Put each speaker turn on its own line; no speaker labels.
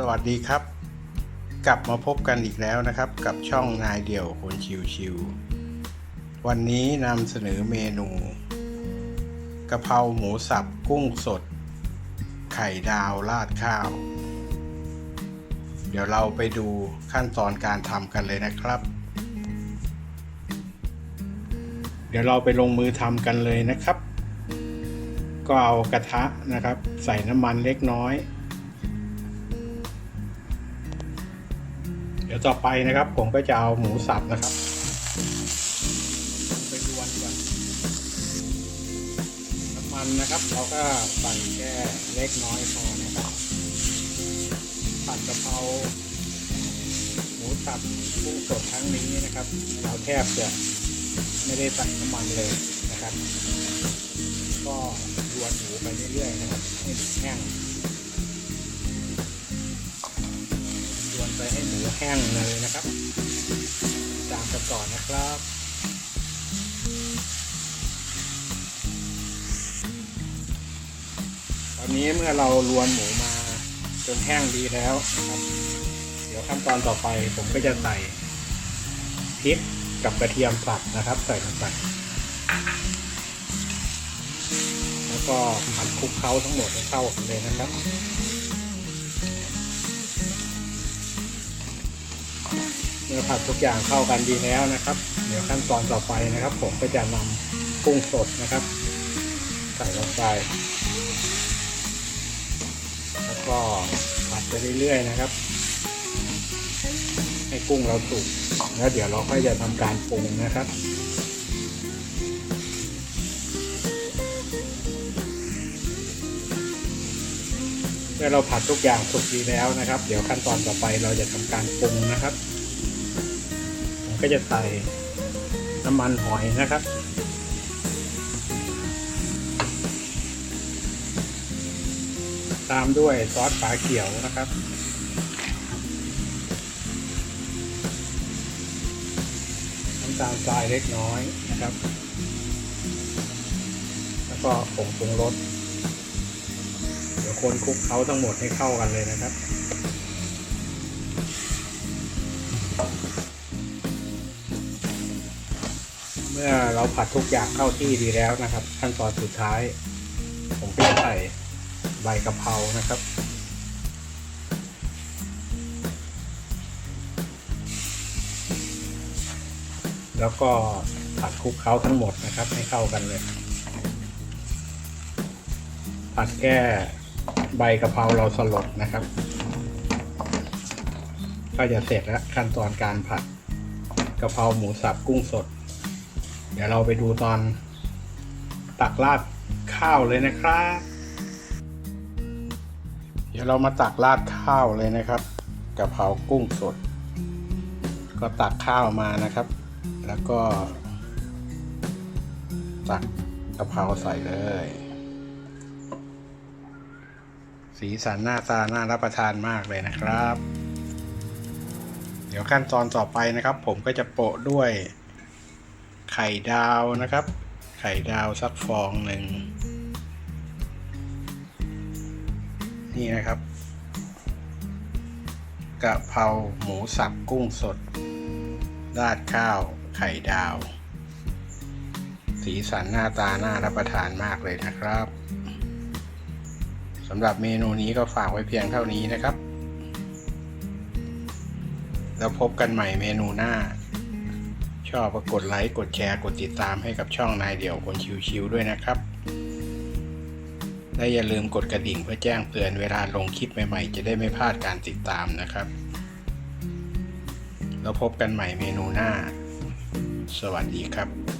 สวัสดีครับ กลับมาพบกันอีกแล้วนะครับ กับช่องนายเดี่ยวคนชิวๆวันนี้นำเสนอเมนูกะเพราหมูสับกุ้งสด ไข่ดาวราดข้าว เดี๋ยวเราไปดูขั้นตอนการทำกันเลยนะครับ เดี๋ยวเราไปลงมือทำกันเลยนะครับ ก็เอากระทะนะครับ ใส่น้ำมันเล็กน้อย ดี๋ยวต่อไปนะครับ ผมก็จะเอาหมูสับนะครับไปรวนก่อนน้ำมันนะครับ เราก็ใส่แค่เล็กน้อยพอนะครับผัดกะเพราหมูสับกุ้งสดครั้งนี้นะครับ เราแทบจะไม่ได้ใส่น้ำมันเลยนะครับ ก็รวนหมูไปเรื่อยๆนะครับให้หมูแห้ง รวนไปให้หมูแห้งเลยนะครับ ตามกันก่อนนะครับตอนนี้เมื่อเรารวนหมูมาจนแห้งดีแล้วนะครับเดี๋ยวขั้นตอนต่อไปผมก็จะใส่พริกกับกระเทียมสับนะครับ ใส่ลงไปแล้วก็ผัดคลุกเคล้าทั้งหมดให้เข้ากันเลยนะครับ อผัดทุกอย่างเข้ากันดีแล้วนะครับ เดี๋ยวขั้นตอนต่อไปนะครับ ผมก็จะนำกุ้งสดนะครับ ใส่ลงไป แล้วก็ผัดไปเรื่อยๆนะครับ ให้กุ้งเราสุกแล้วเดี๋ยวเราค่อยจะทำการปรุงนะครับเมื่อเราผัดทุกอย่างสุกดีแล้วนะครับ เดี๋ยวขั้นตอนต่อไปเราจะทำการปรุงนะครับ ก็จะใส่น้ำมันหอยนะครับ ตามด้วยซอสฝาเขียวนะครับน้ำตาลทรายเล็กน้อยนะครับ แล้วก็ผงปรุงรสเดี๋ยวคนคลุกเคล้าทั้งหมดให้เข้ากันเลยนะครับ มื่อเราผัดทุกอย่างเข้าที่ดีแล้วนะครับ ขั้นตอนสุดท้าย ผมก็จะใส่ใบกะเพรานะครับแล้วก็ผัดคลุกเคล้าทั้งหมดนะครับ ให้เข้ากันเลย ผัดแค่ใบกะเพราเราสลดนะครับ ก็จะเสร็จแล้วขั้นตอนการผัดกะเพราหมูสับกุ้งสด ดี๋ยวเราไปดูตอนตักราดข้าวเลยนะครับ เดี๋ยวเรามาตักราดข้าวเลยนะครับกะเพรากุ้งสด ก็ตักข้าวมานะครับ แล้วก็ ตักกะเพราใส่เลย สีสันหน้าตาน่ารับประทานมากเลยนะครับ เดี๋ยวขั้นตอนต่อไปนะครับ ผมก็จะโปะด้วย ไข่ดาวนะครับ ไข่ดาวสักฟองหนึ่งนี่นะครับกะเพราหมูสับกุ้งสด ราดข้าว ไข่ดาว สีสันหน้าตาน่ารับประทานมากเลยนะครับสำหรับเมนูนี้ก็ฝากไว้เพียงเท่านี้นะครับ แล้วพบกันใหม่เมนูหน้า ชอบก็กดไลค์ กดแชร์ กดติดตามให้กับช่องนายเดี่ยวคนชิวๆด้วยนะครับ และอย่าลืมกดกระดิ่งเพื่อแจ้งเตือนเวลาลงคลิปใหม่ๆ จะได้ไม่พลาดการติดตามนะครับ แล้วพบกันใหม่เมนูหน้า สวัสดีครับ